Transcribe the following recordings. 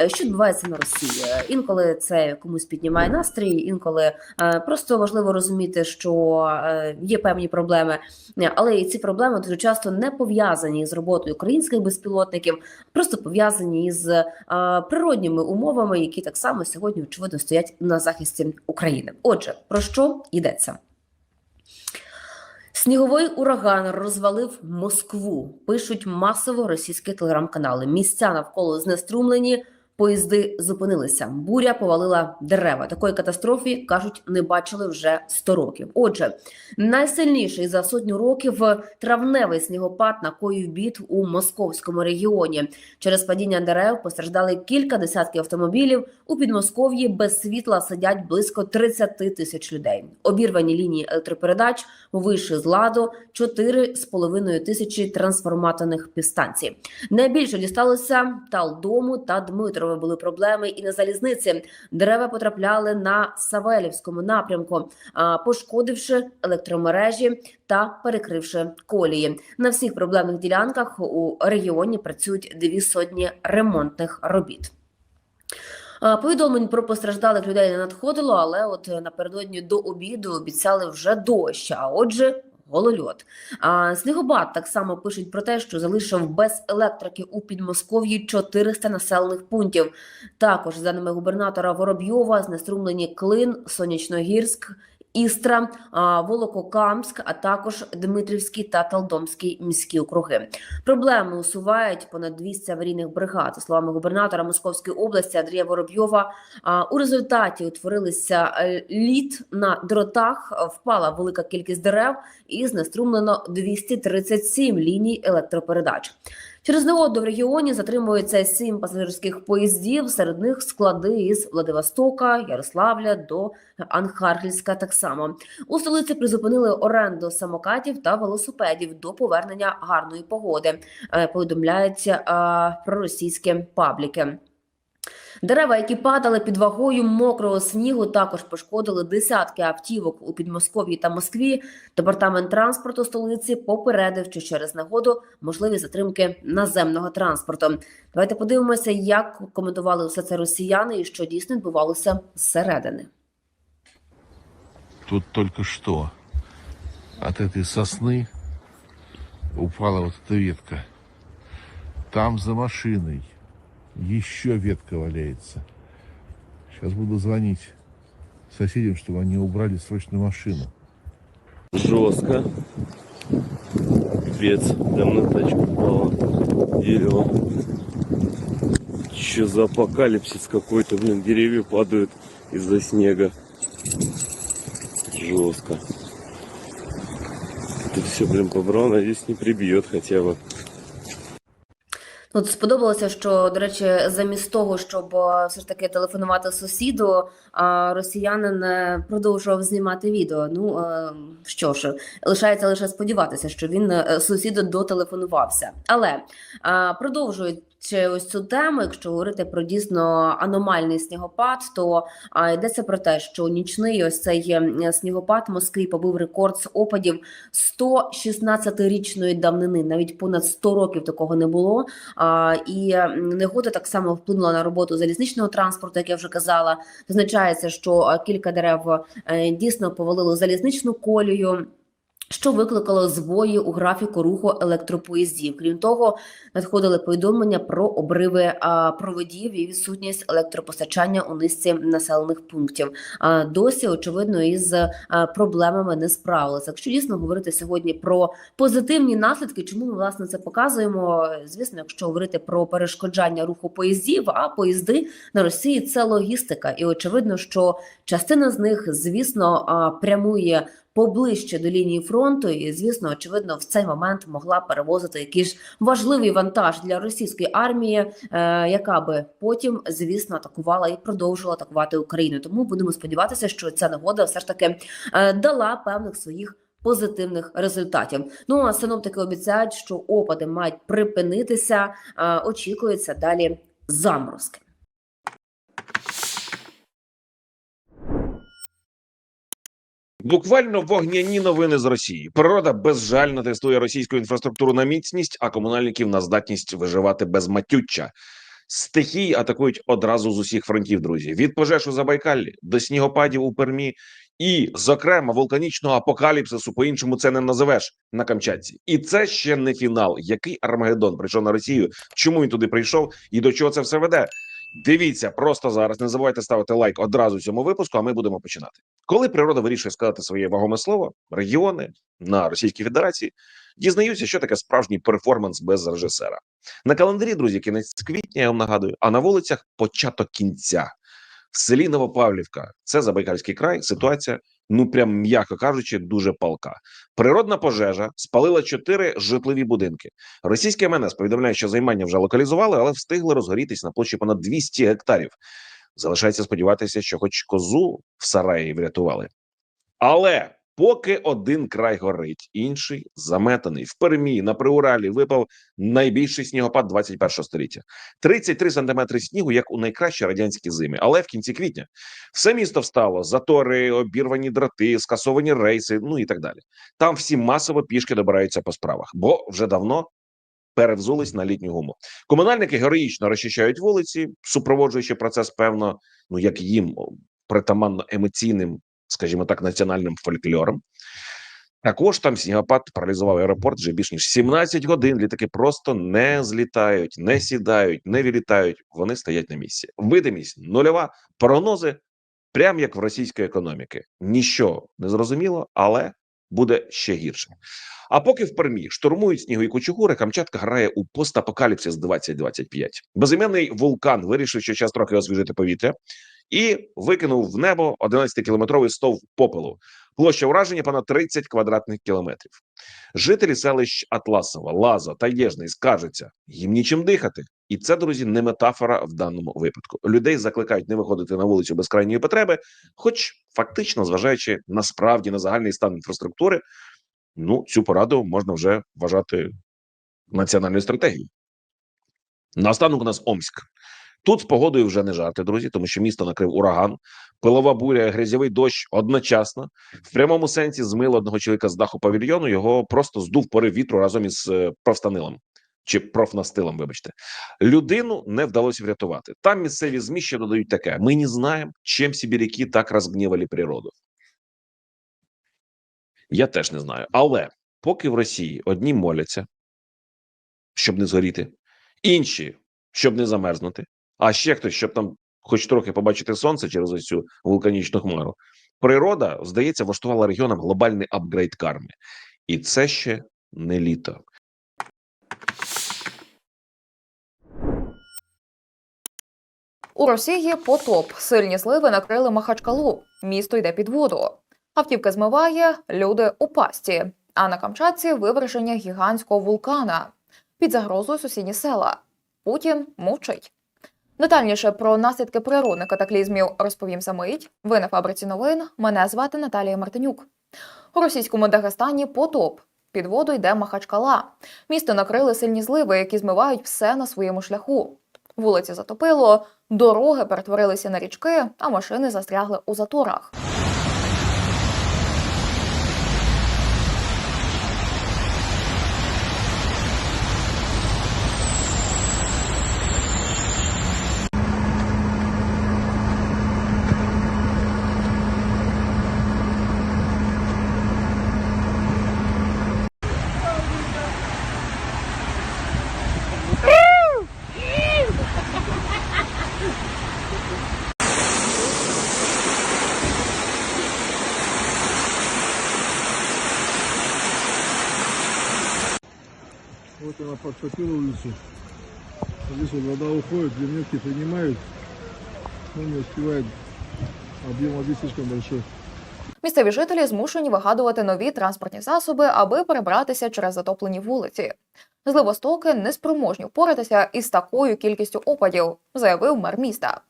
Е, Що відбувається на Росії? Інколи це комусь піднімає настрій, інколи е, просто важливо розуміти, що е, є певні проблеми, Е, але і ці проблеми дуже часто не пов'язані з роботою українських безпілотників, просто пов'язані з е, природніми умовами, які так само сьогодні очевидно стоять на захисті України. Отже, про що йдеться? Сніговий ураган розвалив Москву. Пишуть масово російські телеграм-канали. Місця навколо знеструмлені. Поїзди зупинилися. Буря повалила дерева. Такої катастрофі кажуть, не бачили вже 100 років. Отже, найсильніший за сотню років травневий снігопад накоїв бід у московському регіоні. Через падіння дерев постраждали кілька десятків автомобілів. У Підмосков'ї без світла сидять близько 30 тисяч людей. Обірвані лінії електропередач вийшли з ладу 4,5 тисячі трансформаторних підстанцій. Найбільше дісталося Талдому та Дмитрове. Були проблеми і на залізниці. Дерева потрапляли на Савелівському напрямку, пошкодивши електромережі та перекривши колії. На всіх проблемних ділянках у регіоні працюють дві сотні ремонтних робіт. Повідомлень про постраждалих людей не надходило, але от напередодні до обіду обіцяли вже дощ. А отже, голольот. А Снігобат так само пишуть про те, що залишив без електрики у Підмосков'ї 400 населених пунктів. Також, за даними губернатора Воробйова, знеструмлені Клин, Сонячногірськ. Істра, Волококамськ, а також Дмитрівський та Талдомський міські округи. Проблеми усувають понад 200 аварійних бригад. За словами губернатора Московської області Андрія Воробйова, у результаті утворилися е, лід на дротах, впала велика кількість дерев і знеструмлено 237 ліній електропередач. Через негоду в регіоні затримується сім пасажирських поїздів. Серед них склади із Владивостока, Ярославля до Анхаргельська. Так само у столиці призупинили оренду самокатів та велосипедів до повернення гарної погоди. е, Повідомляють е, проросійські пабліки. Дерева, які падали під вагою мокрого снігу, також пошкодили десятки автівок у Підмосков'ї та Москві. Департамент транспорту столиці попередив, що через негоду можливі затримки наземного транспорту. Давайте подивимося, як коментували все це росіяни і що дійсно відбувалося зсередини. Тут только что от этой сосны упала вот эта ветка. Там за машиной еще ветка валяется. Сейчас буду звонить соседям, чтобы они убрали срочно машину. Жестко. Пипец. Прям на тачку упало. Дерево. Че за апокалипсис какой-то, блин, деревья падают из-за снега. Жестко. Тут все, блин, побрал, надеюсь, не прибьет хотя бы. От сподобалося, що до речі, замість того, щоб е, все ж таки телефонувати сусіду, а росіянин е, продовжував знімати відео. Ну е, що ж, лишається лише сподіватися, що він е, сусіду дотелефонувався. Але е, продовжують. Ось цю тему, якщо говорити про дійсно аномальний снігопад, то йдеться про те, що нічний ось цей снігопад Москві побив рекорд з опадів 116-річної давнини. Навіть понад 100 років такого не було. І негода так само вплинула на роботу залізничного транспорту, як я вже казала. Зазначається, що кілька дерев е, дійсно повалило залізничну колію. Що викликало збої у графіку руху електропоїздів. Крім того, надходили повідомлення про обриви проводів і відсутність електропостачання у низці населених пунктів. А, досі, очевидно, із проблемами не справилися. Якщо дійсно говорити сьогодні про позитивні наслідки, чому ми власне це показуємо? Звісно, якщо говорити про перешкоджання руху поїздів, а поїзди на Росії це логістика, і очевидно, що частина з них, звісно, прямує поближче до лінії фронту, і звісно, очевидно, в цей момент могла перевозити якийсь важливий вантаж для російської армії, е, яка би потім, звісно, атакувала і продовжила атакувати Україну. Тому будемо сподіватися, що ця нагода все ж таки е, дала певних своїх. Позитивних результатів. Ну а синоптики обіцяють, що опади мають припинитися. Очікується далі заморозки. Буквально вогняні новини з Росії. Природа безжально тестує російську інфраструктуру на міцність, а комунальників на здатність виживати без матюччя. Стихії атакують одразу з усіх фронтів, друзі. Від пожеж у Забайкаллі до снігопадів у Пермі, і, зокрема, вулканічного апокаліпсису, по-іншому це не називеш на Камчатці. І це ще не фінал. Який Армагеддон прийшов на Росію? Чому він туди прийшов і до чого це все веде? Дивіться просто зараз. Не забувайте ставити лайк одразу цьому випуску. А ми будемо починати. Коли природа вирішує сказати своє вагоме слово, регіони на Російській Федерації дізнаються, що таке справжній перформанс без режисера. На календарі, друзі, кінець квітня, я вам нагадую, а на вулицях початок кінця. В селі Новопавлівка, це Забайкальський край, ситуація, ну прям м'яко кажучи, дуже палка. Природна пожежа спалила чотири житлові будинки. Російське МНС повідомляє, що займання вже локалізували, але встигли розгорітись на площі понад 200 гектарів. Залишається сподіватися, що хоч козу в сараї врятували. Але поки один край горить, інший заметаний. В Пермі на Приуралі випав найбільший снігопад 21 століття. 33 сантиметри снігу, як у найкращі радянські зими. Але в кінці квітня все місто встало: затори, обірвані дроти, скасовані рейси, ну і так далі. Там всі масово пішки добираються по справах, бо вже давно перевзулись на літню гуму. Комунальники героїчно розчищають вулиці, супроводжуючи процес, певно, ну як їм притаманно емоційним, скажімо так, національним фольклором. Також там снігопад паралізував аеропорт вже більш ніж 17 годин. Літаки просто не злітають, не сідають, не вилітають. Вони стоять на місці. Видимість нульова, прогнози прям як в російської економіки. Ніщо не зрозуміло, але буде ще гірше. А поки в Пермі штурмують снігові кучугури, Камчатка грає у постапокаліпсис 2025. Безіменний вулкан вирішив, що час трохи освіжити повітря, і викинув в небо 11-кілометровий стовп попелу. Площа ураження понад 30 квадратних кілометрів. Жителі селищ Атласова, Лаза та Єжний скаржаться, їм нічим дихати. І це, друзі, не метафора в даному випадку. Людей закликають не виходити на вулицю без крайньої потреби, хоч фактично, зважаючи насправді на загальний стан інфраструктури, ну цю пораду можна вже вважати національною стратегією. Наостанок у нас Омськ. Тут з погодою вже не жарти, друзі, тому що місто накрив ураган, пилова буря, грязьовий дощ одночасно. В прямому сенсі змило одного чоловіка з даху павільйону. Його просто здув порив вітру разом із е, профстанилом чи профнастилом. Вибачте, людину не вдалося врятувати. Там місцеві ЗМІ ще додають таке: ми не знаємо, чим сибіряки так розгнівали природу. Я теж не знаю. Але поки в Росії одні моляться, щоб не згоріти, інші, щоб не замерзнути, а ще хтось, щоб там хоч трохи побачити сонце через ось цю вулканічну хмару. Природа, здається, влаштувала регіонам глобальний апгрейд карми. І це ще не літо. У Росії потоп. Сильні зливи накрили Махачкалу. Місто йде під воду. Автівка змиває, люди у пасті. А на Камчатці виверження гігантського вулкана. Під загрозою сусідні села. Путін мовчить. Детальніше про наслідки природних катаклізмів розповім за мить. Ви на фабриці новин. Мене звати Наталія Мартинюк. У російському Дагестані потоп. Під воду йде Махачкала. Місто накрили сильні зливи, які змивають все на своєму шляху. Вулиці затопило, дороги перетворилися на річки, а машини застрягли у заторах. Вот она подтопила улицу. Здесь вот вода уходит, ливневки принимают, но не успевает. Объем воды слишком большой. Місцеві жителі змушені вигадувати нові транспортні засоби, аби перебратися через затоплені вулиці. Зливостоки неспроможні впоратися із такою кількістю опадів, заявив мер міста.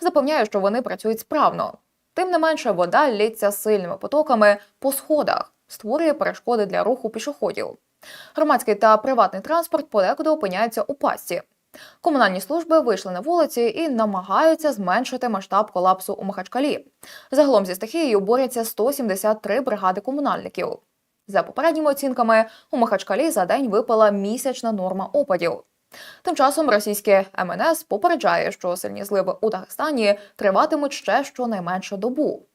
Запевняє, що вони працюють справно. Тим не менше, вода лється сильними потоками по сходах, створює перешкоди для руху пішоходів. Громадський та приватний транспорт подекуди опиняються у пастці. Комунальні служби вийшли на вулиці і намагаються зменшити масштаб колапсу у Махачкалі. Загалом зі стихією борються 173 бригади комунальників. За попередніми оцінками, у Махачкалі за день випала місячна норма опадів. Тим часом російське МНС попереджає, що сильні зливи у Дагестані триватимуть ще щонайменше добу.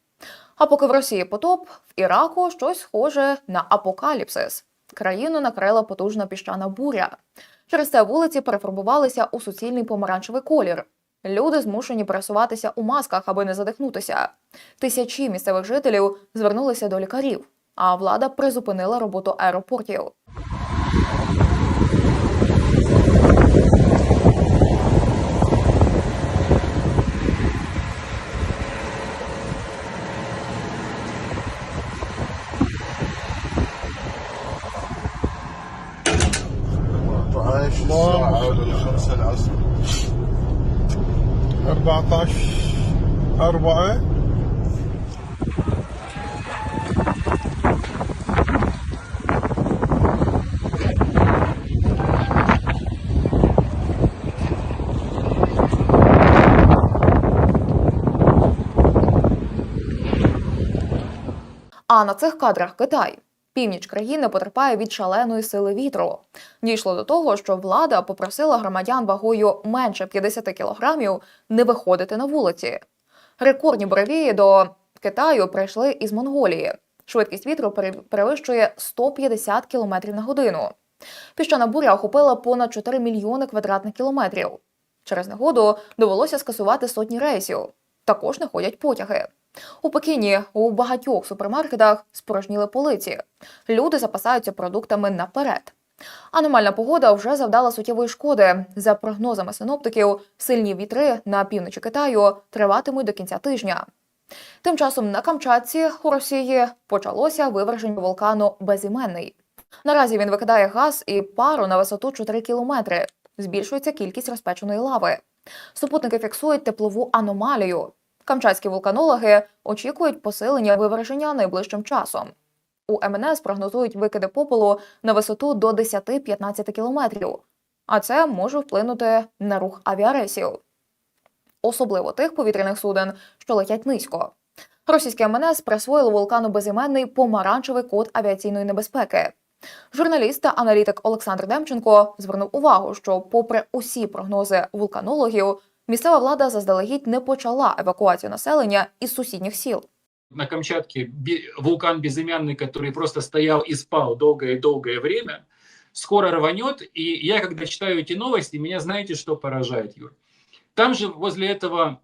А поки в Росії потоп, в Іраку щось схоже на апокаліпсис. Країну накрила потужна піщана буря. Через це вулиці перефарбувалися у суцільний помаранчевий колір. Люди змушені пересуватися у масках, аби не задихнутися. Тисячі місцевих жителів звернулися до лікарів, а влада призупинила роботу аеропортів. 14 4 А на цих кадрах Китай. Північ країни потерпає від шаленої сили вітру. Дійшло до того, що влада попросила громадян вагою менше 50 кілограмів не виходити на вулиці. Рекордні буревії до Китаю прийшли із Монголії. Швидкість вітру пере- перевищує 150 км на годину. Піщана буря охопила понад 4 мільйони квадратних кілометрів. Через негоду довелося скасувати сотні рейсів. Також не ходять потяги. У Пекіні у багатьох супермаркетах спорожніли полиці. Люди запасаються продуктами наперед. Аномальна погода вже завдала суттєвої шкоди. За прогнозами синоптиків, сильні вітри на півночі Китаю триватимуть до кінця тижня. Тим часом на Камчатці у Росії почалося виверження вулкану Безіменний. Наразі він викидає газ і пару на висоту 4 кілометри. Збільшується кількість розпеченої лави. Супутники фіксують теплову аномалію. Камчатські вулканологи очікують посилення виверження найближчим часом. У МНС прогнозують викиди попелу на висоту до 10-15 кілометрів, а це може вплинути на рух авіарейсів, особливо тих повітряних суден, що летять низько. Російське МНС присвоїло вулкану безіменний помаранчевий код авіаційної небезпеки. Журналіст та аналітик Олександр Демченко звернув увагу, що, попри усі прогнози вулканологів, місцева влада заздалегідь не почала евакуацію населення із сусідніх сіл. на Камчатке би- вулкан безымянный, который просто стоял и спал долгое-долгое время, скоро рванет. И я, когда читаю эти новости, меня знаете, что поражает, Юр? Там же возле этого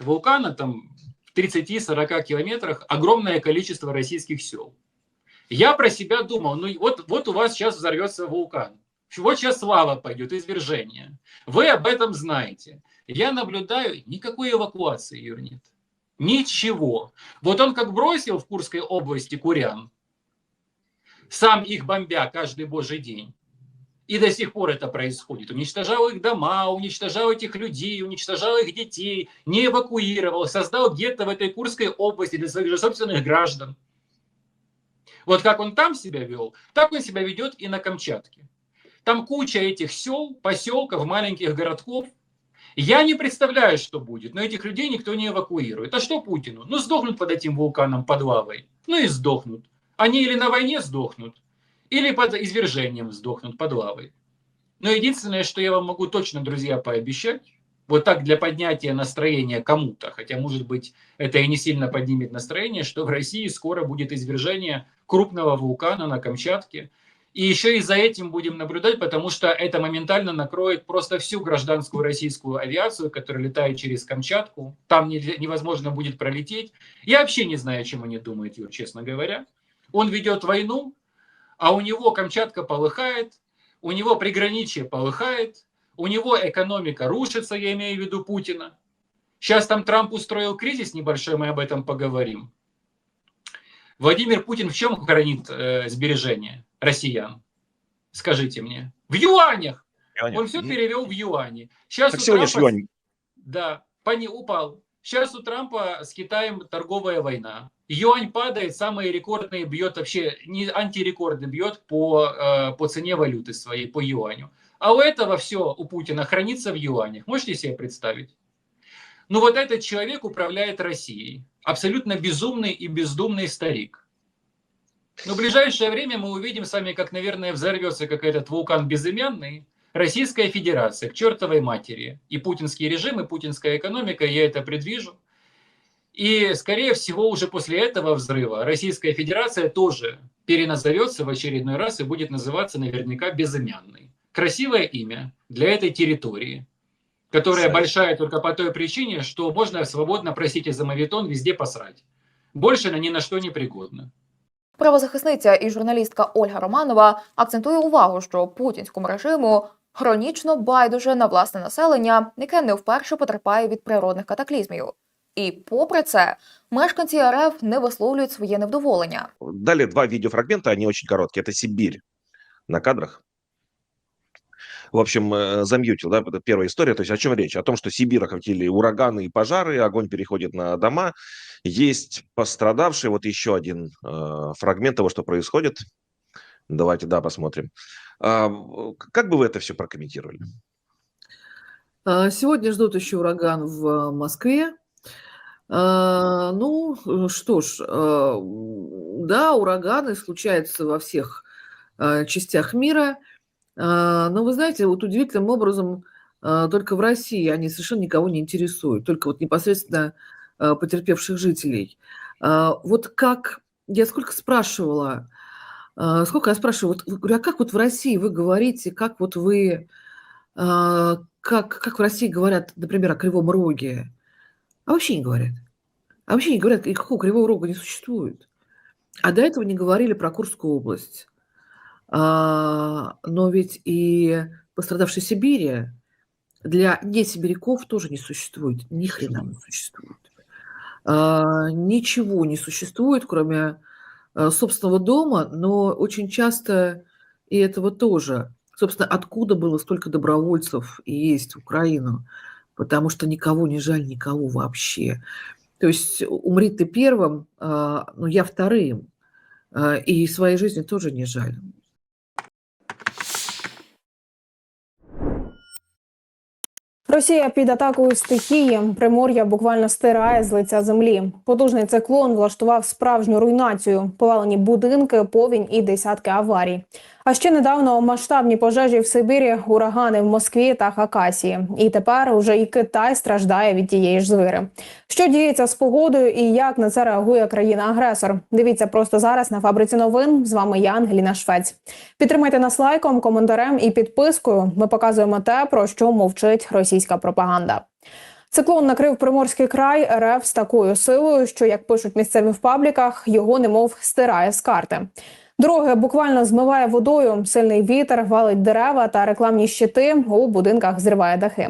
вулкана, там в 30-40 километрах, огромное количество российских сел. Я про себя думал, ну вот, вот у вас сейчас взорвется вулкан. Вот сейчас лава пойдет, извержение. Вы об этом знаете. Я наблюдаю, никакой эвакуации, Юр, нет. Ничего. Вот он как бросил в Курской области курян, сам их бомбя каждый божий день. И до сих пор это происходит. Уничтожал их дома, уничтожал этих людей, уничтожал их детей, не эвакуировал, создал гетто в этой Курской области для своих же собственных граждан. Вот как он там себя вел, так он себя ведет и на Камчатке. Там куча этих сел, поселков, маленьких городков, я не представляю, что будет, но этих людей никто не эвакуирует. А что Путину? Ну, сдохнут под этим вулканом, под лавой. Ну и сдохнут. Они или на войне сдохнут, или под извержением сдохнут, под лавой. Но единственное, что я вам могу точно, друзья, пообещать, вот так для поднятия настроения кому-то, хотя, может быть, это и не сильно поднимет настроение, что в России скоро будет извержение крупного вулкана на Камчатке, и еще и за этим будем наблюдать, потому что это моментально накроет просто всю гражданскую российскую авиацию, которая летает через Камчатку. Там не- невозможно будет пролететь. Я вообще не знаю, о чем они думают, Юр, честно говоря. Он ведет войну, а у него Камчатка полыхает, у него приграничье полыхает, у него экономика рушится, я имею в виду Путина. Сейчас там Трамп устроил кризис небольшой, мы об этом поговорим. Владимир Путин в чем хранит э, сбережения россиян? Скажите мне. В юанях. Он все перевел в юани. Сейчас Так у сегодня Трампа- юань. Да, пони упал. Сейчас у Трампа с Китаем торговая война. Юань падает, самые рекордные бьет вообще, не антирекорды бьет по, э, по цене валюты своей, по юаню. А у этого все, у Путина, хранится в юанях. Можете себе представить? Ну вот этот человек управляет Россией. Абсолютно безумный и бездумный старик. Но в ближайшее время мы увидим с вами, как, наверное, взорвется как этот вулкан безымянный, Российская Федерация к чертовой матери. И путинский режим, и путинская экономика, я это предвижу. И, скорее всего, уже после этого взрыва Российская Федерация тоже переназовется в очередной раз и будет называться наверняка безымянной. Красивое имя для этой территории, которая Кстати. большая только по той причине, что можно свободно, простите за мавитон, везде посрать. Больше она ни на что не пригодна. Правозахисниця і журналістка Ольга Романова акцентує увагу, що путінському режиму хронічно байдуже на власне населення, яке не вперше потерпає від природних катаклізмів. І попри це, мешканці РФ не висловлюють своє невдоволення. Далі два відеофрагменти, вони очень короткі. Це Сибір на кадрах. В общем, э, замьютил, да, это первая история. То есть о чем речь? О том, что Сибирь охватили ураганы и пожары, огонь переходит на дома. Есть пострадавшие. Вот еще один э, фрагмент того, что происходит. Давайте, да, посмотрим. А, как бы вы это все прокомментировали? А, Сегодня ждут еще ураган в э, Москве. А, Ну, э, что ж, м, да, ураганы случаются во всех частях мира. А, Но вы знаете, вот удивительным образом а, только в России они совершенно никого не интересуют, только вот непосредственно а, потерпевших жителей. Вот как, я сколько спрашивала, сколько я спрашиваю, вот, говорю, а как вот в России вы говорите, как вот вы как, как в России говорят, например, о Кривом Роге, а вообще не говорят. А вообще не говорят, никакого Кривого Рога не существует. А до этого не говорили про Курскую область. А, но ведь и пострадавшей Сибири для несибиряков тоже не существует. Ни хрена не существует. А, ничего не существует, кроме а, собственного дома, но очень часто и этого тоже. Собственно, откуда было столько добровольцев и есть в Украину? Потому что никого не жаль, никого вообще. То есть умри ты первым, но я вторым. И своей жизни тоже не жаль. Росія під атакою стихії примор'я буквально стирає з лиця землі. Потужний циклон влаштував справжню руйнацію, повалені будинки, повінь і десятки аварій. А ще недавно масштабні пожежі в Сибірі, урагани в Москві та Хакасії. І тепер уже і Китай страждає від тієї ж звири. Що діється з погодою і як на це реагує країна-агресор? Дивіться просто зараз на фабриці новин. З вами я, Ангеліна Швець. Підтримайте нас лайком, коментарем і підпискою. Ми показуємо те, про що мовчить російська пропаганда. Циклон накрив Приморський край РФ з такою силою, що, як пишуть місцеві в пабліках, його немов стирає з карти. Дороги буквально змиває водою. Сильний вітер валить дерева та рекламні щити. У будинках зриває дахи.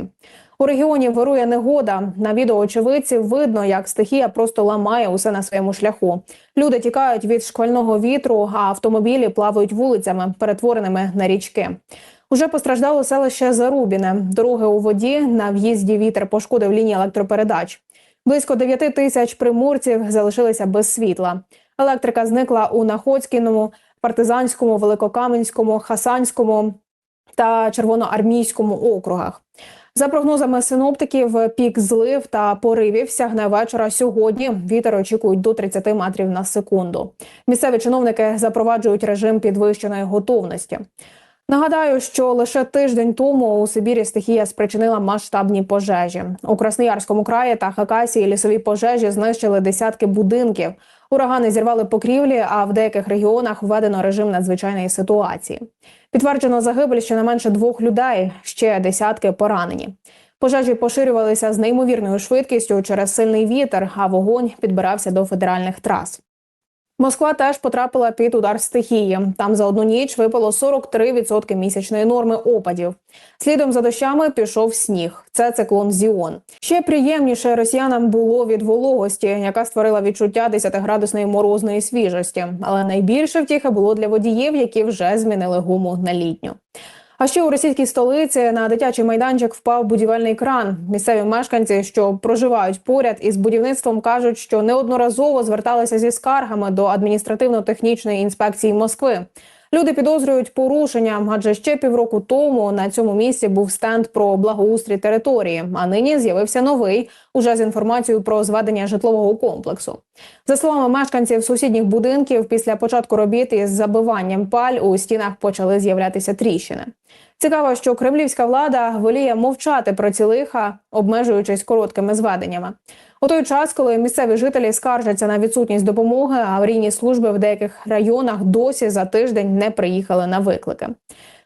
У регіоні вирує негода. На відео очевидців видно, як стихія просто ламає усе на своєму шляху. Люди тікають від шквального вітру, а автомобілі плавають вулицями, перетвореними на річки. Уже постраждало селище Зарубіне. Дороги у воді на в'їзді вітер пошкодив лінії електропередач. Близько 9 тисяч приморців залишилися без світла. Електрика зникла у Находськіному, Партизанському, Великокаменському, Хасанському та Червоноармійському округах. За прогнозами синоптиків, пік злив та поривів сягне вечора сьогодні. Вітер очікують до 30 метрів на секунду. Місцеві чиновники запроваджують режим підвищеної готовності. Нагадаю, що лише тиждень тому у Сибірі стихія спричинила масштабні пожежі. У Красноярському краї та Хакасії лісові пожежі знищили десятки будинків. Урагани зірвали покрівлі, а в деяких регіонах введено режим надзвичайної ситуації. Підтверджено загибель щонайменше двох людей, ще десятки поранені. Пожежі поширювалися з неймовірною швидкістю через сильний вітер, а вогонь підбирався до федеральних трас. Москва теж потрапила під удар стихії. Там за одну ніч випало 43% місячної норми опадів. Слідом за дощами пішов сніг. Це циклон Зіон. Ще приємніше росіянам було від вологості, яка створила відчуття 10-градусної морозної свіжості. Але найбільше втіхи було для водіїв, які вже змінили гуму на літню. А ще у російській столиці на дитячий майданчик впав будівельний кран. Місцеві мешканці, що проживають поряд із будівництвом, кажуть, що неодноразово зверталися зі скаргами до адміністративно-технічної інспекції Москви. Люди підозрюють порушення, адже ще півроку тому на цьому місці був стенд про благоустрій території. А нині з'явився новий уже з інформацією про зведення житлового комплексу. За словами мешканців сусідніх будинків, після початку робіт із забиванням паль у стінах почали з'являтися тріщини. Цікаво, що кремлівська влада воліє мовчати про ці лиха, обмежуючись короткими зведеннями. У той час, коли місцеві жителі скаржаться на відсутність допомоги, аварійні служби в деяких районах досі за тиждень не приїхали на виклики.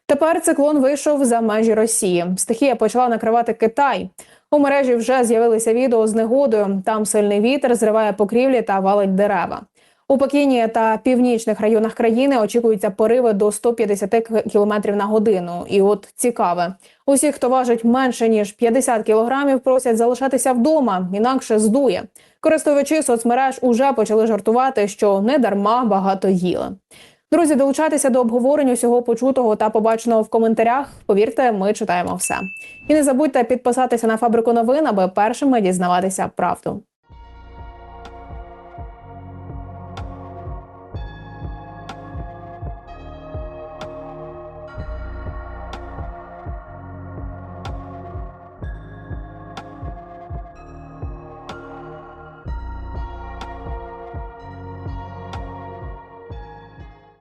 Тепер циклон вийшов за межі Росії. Стихія почала накривати Китай. У мережі вже з'явилися відео з негодою. Там сильний вітер зриває покрівлі та валить дерева. У Пекіні та північних районах країни очікуються пориви до 150 км на годину. І от цікаве, усі, хто важить менше ніж 50 кілограмів, просять залишатися вдома, інакше здує. Користувачі соцмереж уже почали жартувати, що не дарма багато їли. Друзі, долучайтеся до обговорень усього почутого та побаченого в коментарях. Повірте, ми читаємо все. І не забудьте підписатися на фабрику новин, аби першими дізнаватися правду.